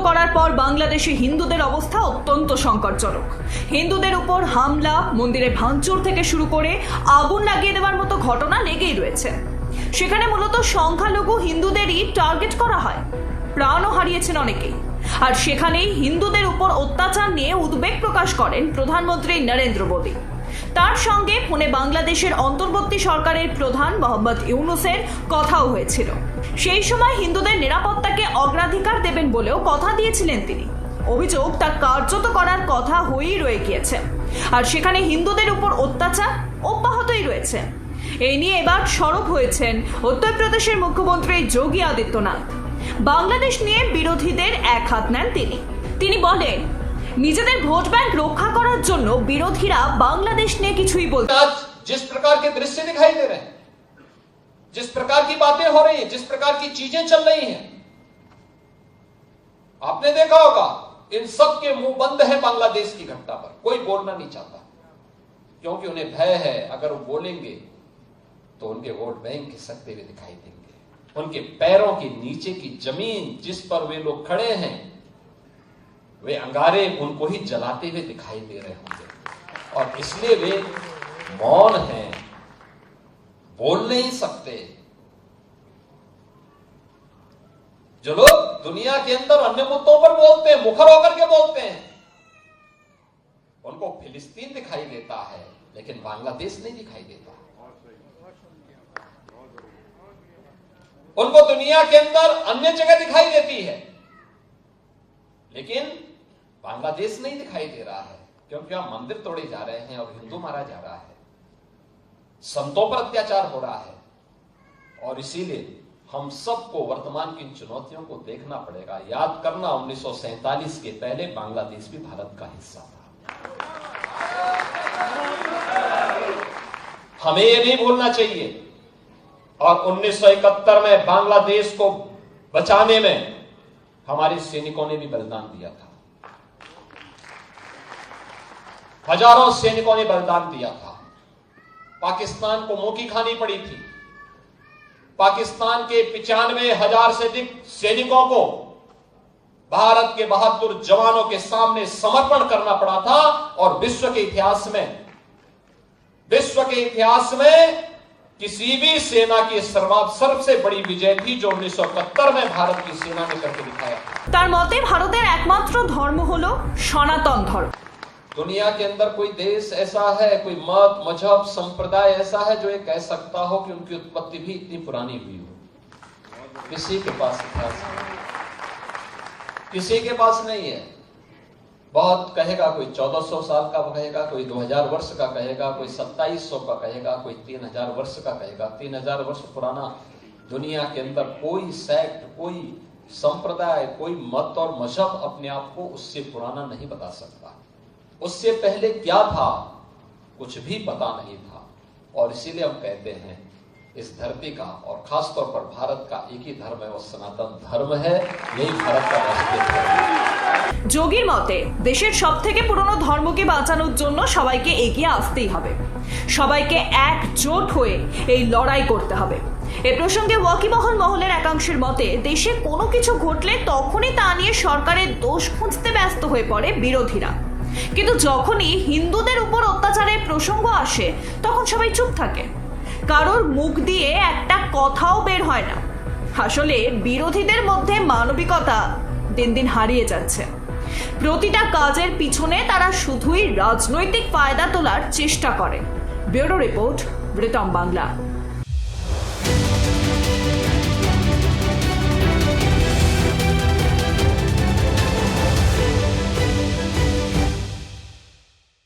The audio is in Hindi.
করার পর বাংলাদেশে হিন্দুদের অবস্থা অত্যন্ত সংকটজনক। হিন্দুদের উপর হামলা, মন্দিরে ভাঙচুর থেকে শুরু করে আগুন লাগিয়ে দেওয়ার মতো ঘটনা লেগেই রয়েছে। সেখানে মূলত সংখ্যালঘু হিন্দুদেরই টার্গেট করা হয়। প্রাণও হারিয়েছেন অনেকেই। আর সেখানেই হিন্দুদের উপর অত্যাচার নিয়ে উদ্বেগ প্রকাশ করেন প্রধানমন্ত্রী নরেন্দ্র মোদী। তার সঙ্গে ফোনে বাংলাদেশের অন্তর্বর্তী সরকারের প্রধান মোহাম্মদ ইউনুসের কথাও হয়েছিল। সেই সময় হিন্দুদের নিরাপত্তাকে অগ্রাধিকার দেবেন বলেও কথা দিয়েছিলেন তিনি। অভিযোগ, তা কার্যত করার কথা হয়েই রয়ে গিয়েছে। আর সেখানে হিন্দুদের উপর অত্যাচার অব্যাহতই রয়েছে। এই নিয়ে এবার সরব হয়েছেন উত্তরপ্রদেশের মুখ্যমন্ত্রী যোগী আদিত্যনাথ। বাংলাদেশ নিয়ে বিরোধীদের এক হাত নেন তিনি। তিনি বলেন নিজেদের ভোট ব্যাংক রক্ষা করার জন্য বিরোধীরা বাংলাদেশ নিয়ে কিছুই বলতে आज जिस प्रकार के दृश्य दिखाई दे रहे हैं जिस प्रकार की बातें हो रही हैं जिस प्रकार की चीजें चल रही हैं आपने देखा होगा इन सब के मुंह बंद है बांग्लादेश की घटना पर कोई बोलना नहीं चाहता क्योंकि उन्हें भय है अगर वो बोलेंगे तो उनके वोट बैंक खिसकते हुए दिखाई देंगे उनके पैरों के नीचे की जमीन जिस पर वे लोग खड़े हैं वे अंगारे उनको ही जलाते हुए दिखाई दे रहे होंगे। और इसलिए वे मौन हैं, बोल नहीं सकते। जो लोग दुनिया के अंदर अन्य मुद्दों पर बोलते हैं, मुखर होकर के बोलते हैं, उनको फिलिस्तीन दिखाई देता है, लेकिन बांग्लादेश नहीं दिखाई देता। उनको दुनिया के अंदर अन्य जगह दिखाई देती है, लेकिन बांग्लादेश नहीं दिखाई दे रहा है, क्योंकि वहाँ मंदिर तोड़े जा रहे हैं और हिंदू मारा जा रहा है। संतों पर अत्याचार हो रहा है और इसीलिए हम सबको वर्तमान की चुनौतियों को देखना पड़ेगा। याद करना 1947 के पहले बांग्लादेश भी भारत का हिस्सा था। हमें यह नहीं भूलना चाहिए और 1971 में बांग्लादेश को बचाने में हमारे सैनिकों ने भी बलिदान दिया था। हजारों सैनिकों ने बलिदान दिया था पाकिस्तान को मुंह की खानी पड़ी थी पाकिस्तान के पिचानवे हजार से अधिक सैनिकों को भारत के बहादुर जवानों के सामने समर्पण करना पड़ा था और विश्व के इतिहास में विश्व के इतिहास में किसी भी सेना की सर्वा सबसे बड़ी विजय थी जो 1971 में भारत की सेना ने करके दिखाया তার মতে ভারতের একমাত্র ধর্ম হলো সনাতন ধর্ম दुनिया के अंदर कोई देश ऐसा है, कोई मत, मज़हब, संप्रदाय ऐसा है जो ये कह सकता हो कि उनकी उत्पत्ति भी इतनी पुरानी हुई हो। किसी के पास इतिहास किसी के पास नहीं है। बहुत कहेगा, कोई 1400 साल का कहेगा, कोई 2000 वर्ष का कहेगा, कोई 2700 का कहेगा, कोई 3000 वर्ष का कहेगा। 3000 वर्ष पुराना दुनिया के अंदर कोई सेक्ट कोई संप्रदाय, कोई मत और मज़हब अपने आप को उससे पुराना नहीं बता सकता। उससे पहले क्या था कुछ भी पता नहीं था और इसीलिए हम कहते हैं इस धरती का और खासतौर पर भारत का एक ही धर्म है वो सनातन धर्म है यही भारत का राष्ट्रीय धर्म है যোগীর মতে দেশের সব থেকে পুরনো ধর্মকে বাঁচানোর জন্য সবাইকে এগিয়ে আসতেই হবে সবাইকে একজোট হয়ে এই লড়াই করতে হবে এ প্রসঙ্গে ওয়াকিবহল মহলের একাংশের মতে দেশে কোনো কিছু ঘটলে তখনই তা নিয়ে সরকারের দোষ খুঁজতে ব্যস্ত হয়ে পড়ে বিরোধীরা কিন্তু যখনই হিন্দুদের উপর অত্যাচারের প্রসঙ্গ আসে, তখন সবাই চুপ থাকে। কারোর মুখ দিয়ে একটা কথাও বের হয় না। আসলে বিরোধীদের মধ্যে মানবিকতা দিন দিন হারিয়ে যাচ্ছে। প্রতিটা কাজের পিছনে তারা শুধুই রাজনৈতিক ফায়দা তোলার চেষ্টা করে। ব্যুরো রিপোর্ট ব্রিটম বাংলা।